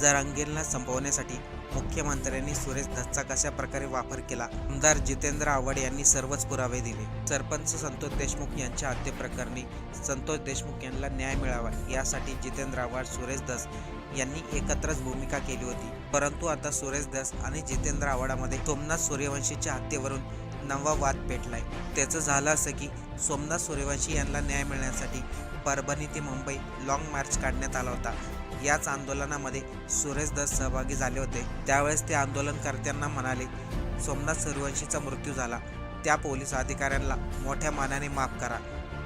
जरांगीरला संपवण्यासाठी मुख्यमंत्र्यांनी सुरेश दत्तचा कशा प्रकारे वापर केला? आमदार जितेंद्र आव्हाड यांनी सर्वच पुरावे दिले. सरपंच संतोष देशमुख यांच्या हत्येप्रकरणी संतोष देशमुख यांना न्याय मिळावा यासाठी जितेंद्र आव्हाड सुरेश दस यांनी एकत्रच भूमिका केली होती. परंतु आता सुरेश दस आणि जितेंद्र आव्हाडामध्ये सोमनाथ सूर्यवंशीच्या हत्येवरून नवा वाद पेटलाय. त्याचं झालं असं की सोमनाथ सूर्यवंशी यांना न्याय मिळण्यासाठी परभणी ते मुंबई लाँग मार्च काढण्यात आला होता. याच आंदोलनामध्ये सुरेश दस सहभागी झाले होते. त्यावेळेस ते आंदोलनकर्त्यांना म्हणाले सोमनाथ सूर्यवंशीचा मृत्यू झाला. त्या पोलीस अधिकाऱ्यांना मोठ्या मानाने माफ करा.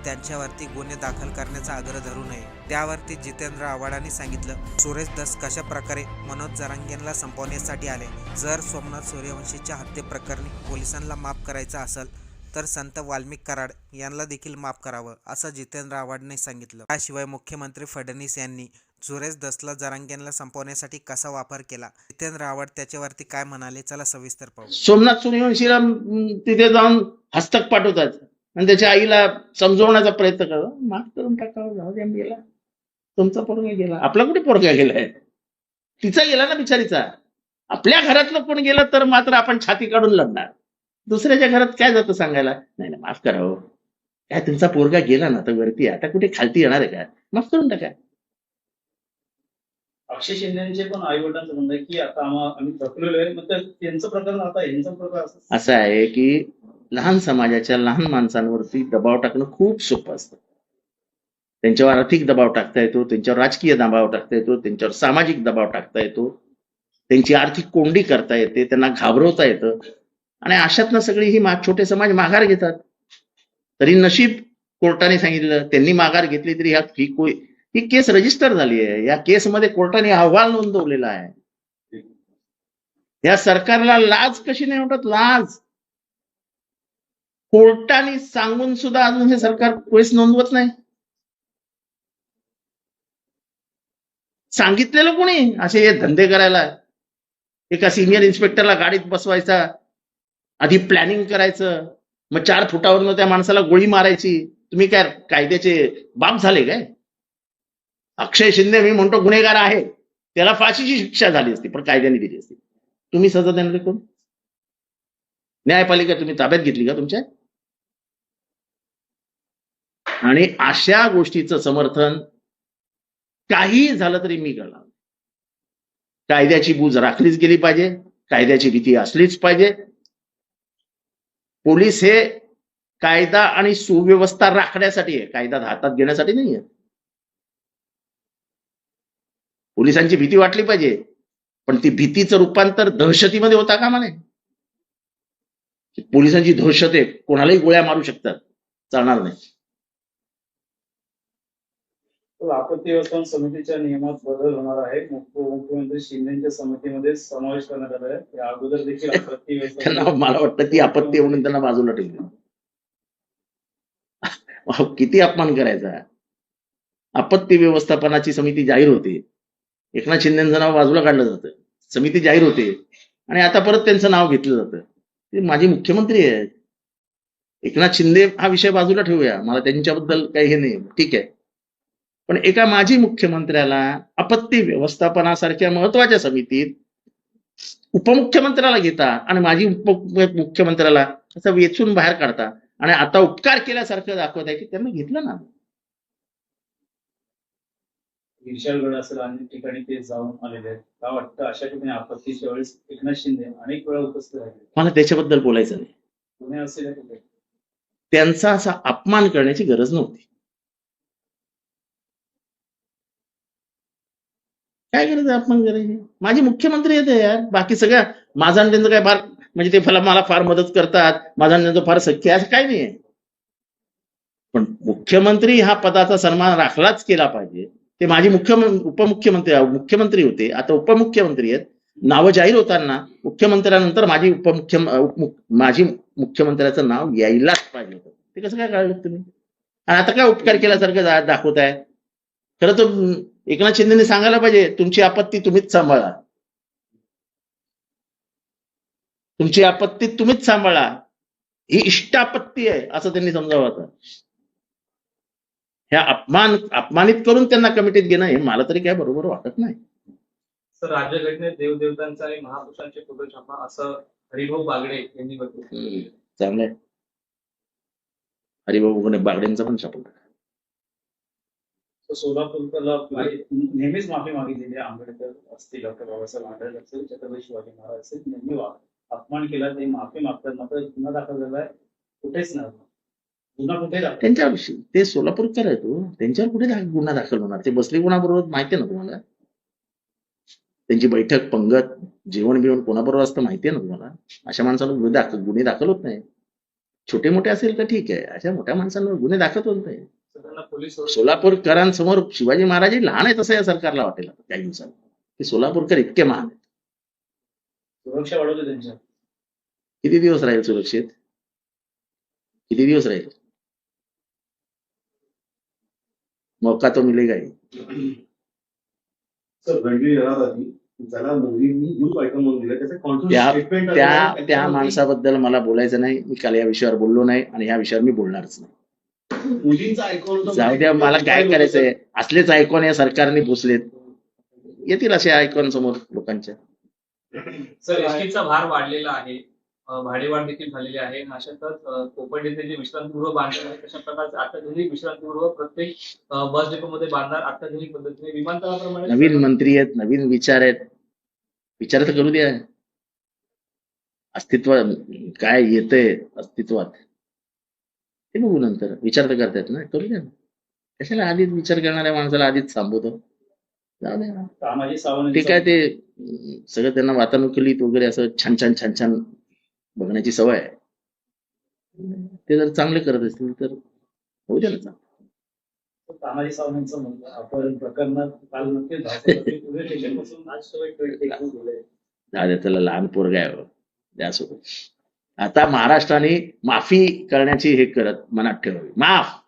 त्यांच्यावरती गुन्हे दाखल करण्याचा आग्रह धरू नये. त्यावरती जितेंद्र आव्हाडांनी सांगितलं सुरेश दस कशा प्रकारे मनोज जरांगेंना संपवण्यासाठी आले? जर सोमनाथ सूर्यवंशीच्या हत्येप्रकरणी पोलिसांना माफ करायचं असेल तर संत वाल्मिक कराड यांना देखील माफ करावं असं जितेंद्र आव्हाडने सांगितलं. त्याशिवाय मुख्यमंत्री फडणवीस यांनी सुरेश दसला जरांग्यांना संपवण्यासाठी कसा वापर केला? जितेंद्र आव्हाड त्याच्यावरती काय म्हणाले? चला सविस्तर पाहू. सोमनाथ सूर्यवंशीला तिथे जाऊन हस्तक पाठवतात आणि त्याच्या आईला समजवण्याचा प्रयत्न करतात. माफ करून टाकावं जाऊ द्या गेला. तुमचा पोरगा गेला. आपला कुठे पोरगा गेलाय? तिचा गेला ना बिचारीचा? आपल्या घरातलं कोण गेलं तर मात्र आपण छाती काढून लढणार. दुसऱ्याच्या घरात काय जातं सांगायला? नाही नाही माफ करा हो. काय तुमचा पोरगा गेला ना तर वरती आता कुठे खालती येणार आहे का माफ करून टाका. अक्षय शिंदेचे पण आई वडिलांचं म्हणणं की आता आम्हा आम्ही थकलेलो आहे. मग त्या- त्यांचं प्रकरण आता यांचं प्रकरण असं आहे की लहान समाजाच्या लहान माणसांवरती दबाव टाकणं खूप सोपं असतं. त्यांच्यावर आर्थिक दबाव टाकता येतो त्यांच्यावर राजकीय दबाव टाकता येतो त्यांच्यावर सामाजिक दबाव टाकता येतो. त्यांची आर्थिक कोंडी करता येते त्यांना घाबरवता येतं. आणि अशातनं सगळी ही छोटे समाज माघार घेतात. तरी नशीब कोर्टाने सांगितलं त्यांनी माघार घेतली तरी ह्या ही कोई ही केस रजिस्टर झाली आहे. या केसमध्ये कोर्टाने अहवाल नोंदवलेला आहे. या सरकारला लाज कशी नाही वाटत? लाज. कोर्टाने सांगून सुद्धा अजून हे सरकार केस नोंदवत नाही. सांगितलेलं कोणी? असे हे धंदे करायला. एका सिनियर इन्स्पेक्टरला गाडीत बसवायचा. आधी प्लॅनिंग करायचं. मग चार फुटावरनं त्या माणसाला गोळी मारायची. तुम्ही काय कायद्याचे बाप झाले काय? अक्षय शिंदे मी म्हणतो गुन्हेगार आहे. त्याला फाशीची शिक्षा झाली असती पण कायद्याने दिली असती. तुम्ही सजा देणार कोण न्यायपालिका तुम्ही ताब्यात घेतली का तुमच्या? आणि अशा गोष्टीचं समर्थन काही झालं तरी मी करणार. कायद्याची बूज राखलीच गेली पाहिजे. कायद्याची भीती असलीच पाहिजे. पोलीस हे कायदा आणि सुव्यवस्था राखण्यासाठी आहे. कायदा हातात घेण्यासाठी नाहीये. पोलिसांची भीती वाटली पाहिजे. पण ती भीतीचं रूपांतर दहशतीमध्ये होता कामा नये. पोलिसांची दहशत आहे कोणालाही गोळ्या मारू शकतात. चालणार नाही. आपत्ती व्यवस्थापन समितीच्या नियमात बदल होणार आहे मुख्य- मुख्यमंत्री शिंदेच्या समितीमध्ये समावेश करण्यात आला आहे. या अगोदर देखील आपत्ती व्यवस्थापन मला वाटतं ती आपत्ती म्हणून त्यांना बाजूला ठेवली. किती अपमान करायचा. आपत्ती व्यवस्थापनाची समिती जाहीर होते. एकनाथ शिंदेचं नाव बाजूला काढलं जातं. समिती जाहीर होते. आणि आता परत त्यांचं नाव घेतलं जातं. ते माझे मुख्यमंत्री आहेत. एकनाथ शिंदे हा विषय बाजूला ठेवूया. मला त्यांच्याबद्दल काही हे नाही. ठीक आहे. पण एका माजी मुख्यमंत्र्याला आपत्ती व्यवस्थापनासारख्या महत्त्वाच्या समितीत उपमुख्यमंत्र्याला घेता आणि माजी उप मुख्यमंत्र्याला असं वेचून बाहेर काढता आणि आता उपकार केल्यासारखं दाखवत आहे की त्यांना घेतलं ना. विशाळगड असेल अनेक ठिकाणी ते जाऊन आलेले आहेत. का वाटतं अशा ठिकाणी आपत्तीच्या वेळेस एकनाथ शिंदे अनेक वेळा उपस्थित राहिले मला त्याच्याबद्दल बोलायचं नाही. त्यांचा असा अपमान करण्याची गरज नव्हती. काय गरज आहे अपमान करायची माझे मुख्यमंत्री येते यार. बाकी सगळ्या माझा काय फार म्हणजे ते फला मला फार मदत करतात. माझा आणि फार सख्य असं काही नाहीये पण मुख्यमंत्री हा पदाचा सन्मान राखलाच केला पाहिजे. ते माझे मुख्यमंत्री उपमुख्यमंत्री मुख्यमंत्री होते. आता उपमुख्यमंत्री आहेत. नावं जाहीर होताना मुख्यमंत्र्यानंतर माझी उपमुख्य उपमुख माझी मुख्यमंत्र्याचं नाव यायलाच पाहिजे होतं. ते कसं काय कळलं तुम्ही? आणि आता काय उपकार केल्यासारखं दाखवत दाखवताय? खरं तर एकनाथ शिंदेने सांगायला पाहिजे तुमची आपत्ती तुम्हीच सांभाळा. तुमची आपत्ती तुम्हीच सांभाळा. ही इष्टापत्ती आहे असं त्यांनी समजावं आता. ह्या अपमान अपमानित करून त्यांना कमिटीत घेणं हे मला तरी काय बरोबर वाटत नाही. तर राज्यघटनेत देवदेवतांचा आणि महापुरुषांचे फोटो छापा असं हरिभाऊ बागडे यांनी चांगलंय. हरिभाऊ बागडेंचा पण तर सोलापूरला नेहमीच माफी मागितलेली आहे. आंबेडकर असतील डॉक्टर बाबासाहेब आंबेडकर असतील छत्रपती शिवाजी महाराज असतील नेहमी अपमान केला. ते माफी मागतात मात्र गुन्हा दाखल झाला आहे. कुठेच नाही गुन्हा कुठे दाखल त्यांच्यावर ते सोलापूरकर आहेत हो. त्यांच्यावर कुठे गुन्हा दाखल होणार? ते बसले कोणाबरोबर? माहिती आहे ना तुम्हाला? त्यांची बैठक पंगत जेवण बिवण कोणाबरोबर असतं माहिती आहे ना तुम्हाला? अशा माणसाला गुन्हे दाखल गुन्हे दाखल होत नाही. छोटे मोठे असेल तर ठीक आहे. अशा मोठ्या माणसांवर गुन्हे दाखल होत नाही. सोलापूरकरांसमोर शिवाजी महाराज लहान आहेत असं या सरकारला वाटेल आता काही दिवसांनी. की सोलापूरकर इतके महान आहेत. सुरक्षा वाढवते त्यांच्या. किती दिवस राहील सुरक्षित? किती दिवस राहील? मौका तो मिलेगा ही त्या माणसाबद्दल मला बोलायचं नाही. मी काल या विषयावर बोललो नाही आणि ह्या विषयावर मी बोलणारच नाही. आयकॉन जाऊ द्या मला काय करायचंय? असलेच आयकॉन या सरकारने पोचलेत येतील असे आयकॉन समोर लोकांच्या. सर एसटीचा भार वाढलेला आहे. भाडेवाढ देखील झालेली आहे. अशातच कोकण येथे जे विश्रांतीगृह बांधले आहे तशा प्रकारचे अत्याधुनिक विश्रांतीगृह प्रत्येक बस डेपोमध्ये बांधणार अत्याधुनिक पद्धतीने विमानतळाप्रमाणे नवीन मंत्री आहेत नवीन विचार आहेत. विचार तर करू द्या. अस्तित्व काय येतंय अस्तित्वात? ते बघू नंतर विचार तर करतायत ना करू द्या ना कशाला आधीच विचार करणाऱ्या माणसाला आधीच थांबवतो जाऊ द्या ना. तानाजी सावंत ते काय ते सगळं त्यांना वातानुकूलित वगैरे असं छान छान छान छान बघण्याची सवय आहे ते जर चांगले करत असतील तर होऊ द्या ना चांगलं. तानाजी सावंतांचं अपहरण प्रकरणात काल नक्कीच आज सवय गेलंय. जाऊ द्या त्याला लहान पोरगा आहे हो. द्या सोडून आता महाराष्ट्राने माफी करण्याची हे करत मनात ठेवावी. माफ!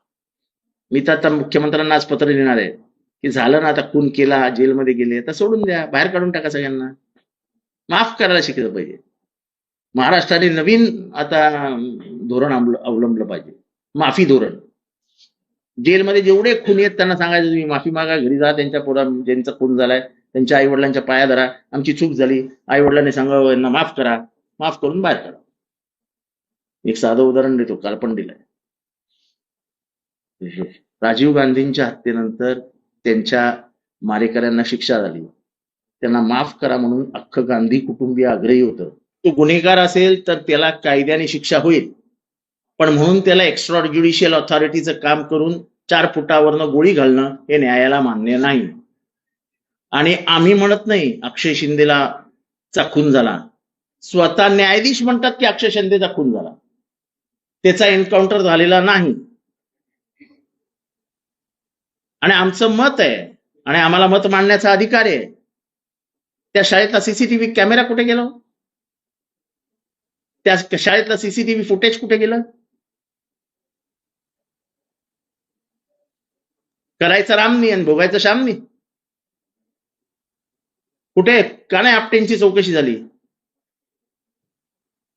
मी तर आता मुख्यमंत्र्यांना आज पत्र लिहिणार आहे की झालं ना आता खून केला जेलमध्ये गेले तर सोडून द्या बाहेर काढून टाका सगळ्यांना. माफ करायला शिकलं पाहिजे. महाराष्ट्राने नवीन आता धोरण अवलंबलं पाहिजे. माफी धोरण. जेलमध्ये जेवढे खून आहेत त्यांना सांगायचं तुम्ही माफी मागा घरी जा त्यांच्या पोरा ज्यांचा खून झालाय त्यांच्या आई वडिलांच्या पाया धरा आमची चूक झाली. आई वडिलांनी सांगावं यांना माफ करा माफ करून बाहेर काढा. एक साधं उदाहरण देतो काल पण दिलंय राजीव गांधींच्या हत्येनंतर त्यांच्या मारेकऱ्यांना शिक्षा झाली. त्यांना माफ करा म्हणून अख्खं गांधी कुटुंबीय आग्रही होतं. तो गुन्हेगार असेल तर त्याला कायद्याने शिक्षा होईल. पण म्हणून त्याला एक्स्ट्रा ज्युडिशियल ऑथॉरिटीचं काम करून चार फुटावरनं गोळी घालणं हे न्यायाला मान्य नाही. आणि आम्ही म्हणत नाही अक्षय शिंदेला चाखून झाला. स्वतः न्यायाधीश म्हणतात की अक्षय शिंदेचा खून झाला. त्याचा एन्काउंटर झालेला नाही. आणि आमचं मत आहे आणि आम्हाला मत मांडण्याचा अधिकार आहे त्या शाळेतला सीसीटीव्ही कॅमेरा कुठे गेला हो? त्या शाळेतला सीसीटीव्ही फुटेज कुठे गेलं? करायचं रामनी आणि भोगायचं श्यामनी कुठे? का नाही आपटेंची चौकशी झाली.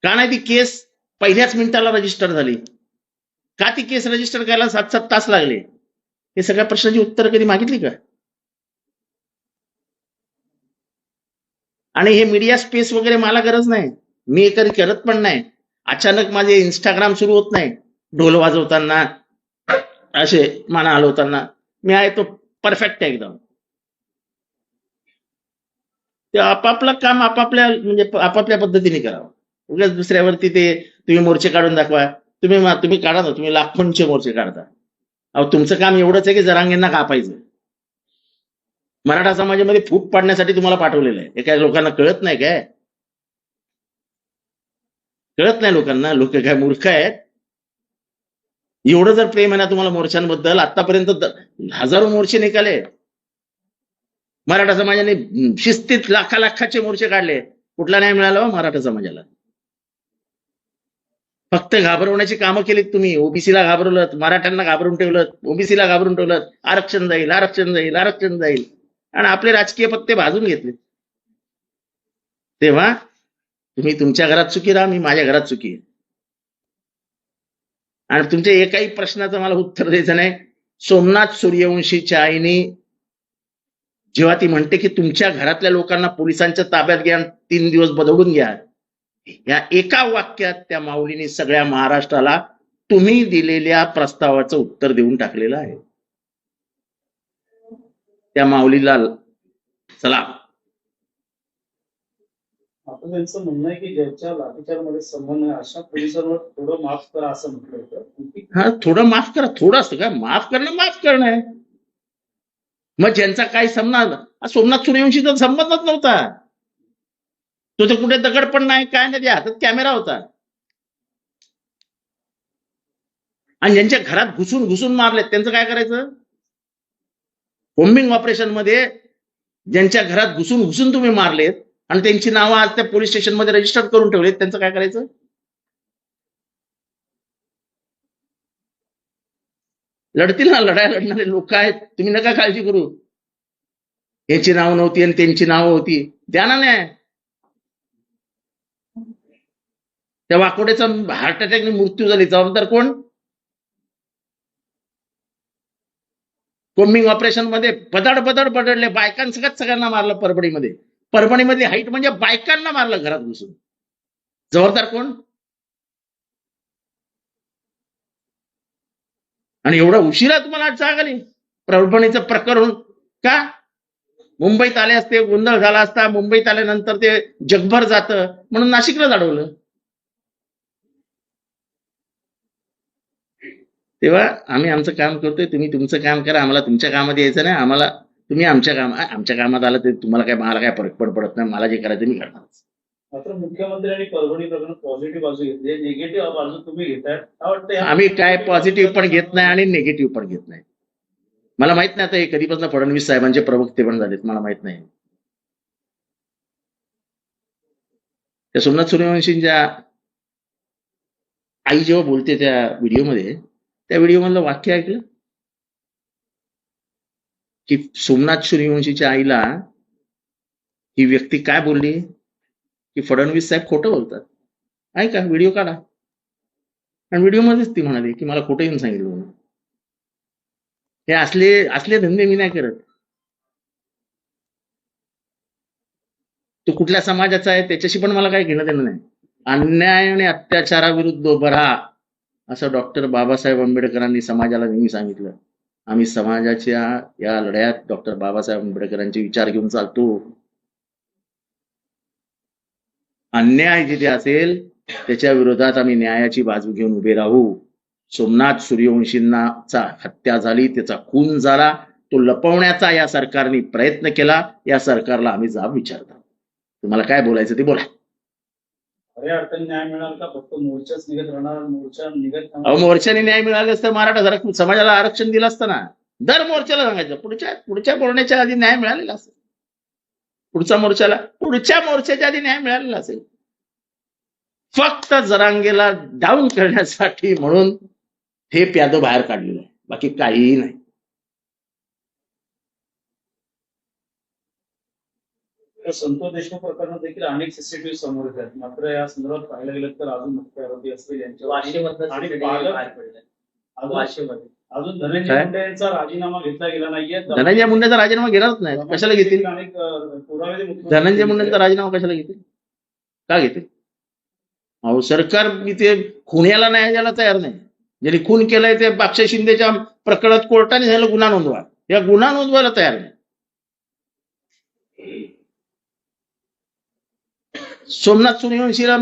का नाही ती केस पहिल्याच मिनिटाला रजिस्टर झाली. का ती केस रजिस्टर करायला सात सात तास लागले? हे सगळ्या प्रश्नाची उत्तर कधी मागितली का? आणि हे मीडिया स्पेस वगैरे मला गरज नाही. मी हे कधी करत पण नाही. अचानक माझे इंस्टाग्राम सुरू होत नाही. ढोल वाजवताना असे माना हलवताना. मी आहे तो परफेक्ट आहे एकदम. ते आपापलं काम आपापल्या म्हणजे आपापल्या पद्धतीने करावं. उगाच दुसऱ्यावरती ते तुम्ही मोर्चे काढून दाखवा. तुम्ही तुम्ही काढा ना तुम्ही लाखोंचे मोर्चे काढता. अहो तुमचं काम एवढंच आहे की जरांगींना कापायचं. मराठा समाजामध्ये फूट पाडण्यासाठी तुम्हाला पाठवलेलं आहे. हे काय लोकांना कळत नाही काय? कळत नाही लोकांना. लोक काय मूर्ख आहेत? एवढं जर प्रेम आहे ना तुम्हाला मोर्चांबद्दल आतापर्यंत हजारो मोर्चे निघाले मराठा समाजाने शिस्तीत लाखा लाखाचे मोर्चे काढले. कुठला न्याय मिळाला हो मराठा समाजाला? फक्त घाबरवण्याची कामं केलीत तुम्ही. ओबीसीला घाबरवलं मराठ्यांना घाबरून ठेवलं ओबीसीला घाबरून ठेवलं आरक्षण जाईल आरक्षण जाईल आरक्षण जाईल. आणि आपले राजकीय पत्ते भाजून घेतले. तेव्हा तुम्ही तुमच्या घरात चुकी राहा मी माझ्या घरात चुकी आहे. आणि तुमच्या एकाही प्रश्नाचं मला उत्तर द्यायचं नाही. सोमनाथ सूर्यवंशीच्या आईने जेव्हा ती म्हणते की तुमच्या घरातल्या लोकांना पोलिसांच्या ताब्यात घ्या तीन दिवस बदलून घ्या. या एका वाक्यात त्या माऊलीने सगळ्या महाराष्ट्राला तुम्ही दिलेल्या प्रस्तावाचं उत्तर देऊन टाकलेलं आहे. त्या माऊलीला चला. आता त्यांचं म्हणणं आहे की ज्यांच्या लाठीचारमध्ये संबंध आहे अशा पोलिसांवर थोडं माफ करा असं म्हटलं होतं. हा थोडं माफ करा थोडं असतं का माफ करणं माफ करणं आहे. मग ज्यांचा काही संबंध सोमनाथ सूर्यवंशीचा संबंधच नव्हता. तो तर कुठे दगड पण नाही काय नाही त्या हातात कॅमेरा होता. आणि ज्यांच्या घरात घुसून घुसून मारले त्यांचं काय करायचं? कोम्बिंग ऑपरेशनमध्ये ज्यांच्या घरात घुसून घुसून तुम्ही मारलेत आणि त्यांची नावं आज त्या पोलीस स्टेशनमध्ये रजिस्टर करून ठेवलेत त्यांचं काय करायचं? लढतील ना लढाई लढणारे लोक आहेत तुम्ही नका काळजी करू. याची नाव नव्हती आणि त्यांची नावं होती. द्या ना नाही त्या वाकोड्याचा हार्ट अटॅकने मृत्यू झाली. जबाबदार कोण? कोम्बिंग ऑपरेशनमध्ये पदाड पदाड पडले बायकांसगत सगळ्यांना मारलं परभणीमध्ये. परभणीमध्ये हाईट म्हणजे बायकांना मारलं घरात घुसून. जबाबदार कोण? आणि एवढा उशिरा तुम्हाला जाग आली. परभणीचं प्रकरण का? मुंबईत आले असते गोंधळ झाला असता. मुंबईत आल्यानंतर ते जगभर जातं. म्हणून नाशिकला जाडवलं. तेव्हा आम्ही आमचं काम करतोय तुम्ही तुमचं काम करा आम्हाला तुमच्या कामात यायचं नाही आम्हाला तुम्ही आमच्या काम आमच्या कामात आलं तर तुम्हाला काय मला काय फरक पड पडत नाही मला जे करायचं मी करणार. मात्र मुख्यमंत्र्यांनी परभणी प्रकरण पॉझिटिव्ह बाजू घेतली निगेटिव्ह बाजू तुम्ही घेताय काय वाटतं या- आम्ही काय पॉझिटिव्ह पण घेत नाही आणि निगेटिव्ह पण घेत नाही. मला माहीत नाही आता हे कधीपासून फडणवीस साहेबांचे प्रवक्ते पण झालेत मला माहीत नाही. त्या सोमनाथ सूर्यवंशींच्या आई जेव्हा बोलते त्या व्हिडिओमध्ये त्या व्हिडिओ मधलं वाक्य ऐकलं? की सोमनाथ सूर्यवंशीच्या आईला ही व्यक्ती काय बोलली? की फडणवीस साहेब खोटं बोलतात. ऐका व्हिडिओ काढा. आणि व्हिडिओ मध्येच ती म्हणाली की मला खोटं येऊन सांगितलं म्हणून. हे असले असले धंदे मी नाही करत. तो कुठल्या समाजाचा आहे? त्याच्याशी पण मला काही घेणं देणं नाही. अन्याय आणि अत्याचाराविरुद्ध उभं राहा. असं डॉक्टर बाबासाहेब आंबेडकरांनी समाजाला नेहमी सांगितलं. आम्ही समाजाच्या या लढ्यात डॉक्टर बाबासाहेब आंबेडकरांचे विचार घेऊन चालतो. अन्याय जिथे असेल त्याच्या विरोधात आम्ही न्यायाची बाजू घेऊन उभे राहू. सोमनाथ सूर्यवंशींना चा हत्या झाली त्याचा खून झाला तो लपवण्याचा या सरकारने प्रयत्न केला या सरकारला आम्ही जाब विचारतो. तुम्हाला काय बोलायचं ते बोला. खऱ्या अर्थाने न्याय का? फक्त मोर्चाच निघत राहणार मोर्चा निघत अहो मोर्चाने न्याय मिळाले असतं मराठा जरा समाजाला आरक्षण दिलं असतं ना. दर मोर्चाला सांगायचं पुढच्या पुढच्या बोलण्याच्या आधी न्याय मिळालेला असेल. पुढच्या मोर्चाला पुढच्या मोर्चाच्या आधी न्याय मिळालेला असेल. फक्त जरांगेला डाऊन करण्यासाठी म्हणून हे प्यादो बाहेर काढलेलं आहे. बाकी काहीही नाही. संतोष देशमुख प्रकरणात देखील अनेक सीसीटीव्ही समोर येत आहेत मात्र या संदर्भात पाहायला गेलं तर अजून मुख्य आरोपी असतील यांच्यावर. अजून धनंजय काय? मुंडे यांचा राजीनामा घेतला गेला नाहीये. धनंजय मुंडेचा राजीनामा घेणारच नाही. कशाला घेतील? अनेक पुरावे धनंजय मुंडेंचा राजीनामा कशाला घेतील? का घेतील? अहो सरकार इथे खुन्याला न्याय द्यायला तयार नाही. ज्यांनी खून केलाय ते अक्षय शिंदेच्या प्रकरणात कोर्टाने झालं गुन्हा नोंदवा. या गुन्हा नोंदवायला तयार नाही. सोमनाथ सूर्यवंशीला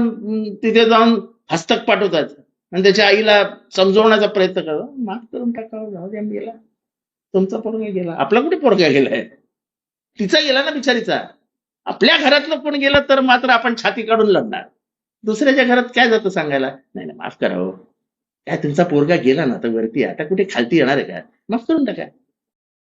तिथे जाऊन हस्तक पाठवतात. आणि त्याच्या आईला समजवण्याचा प्रयत्न करा. माफ करून टाकावं जाऊ द्या गेला तुमचा पोरगा गेला. आपला कुठे पोरगा गेलाय तिचा गेला ना बिचारीचा? आपल्या घरातलं कोण गेलं तर मात्र आपण छाती काढून लढणार. दुसऱ्याच्या घरात काय जातं सांगायला? नाही नाही माफ करावं हो. काय तुमचा पोरगा गेला ना तर वरती? आता कुठे खालती येणार आहे का माफ करून टाका.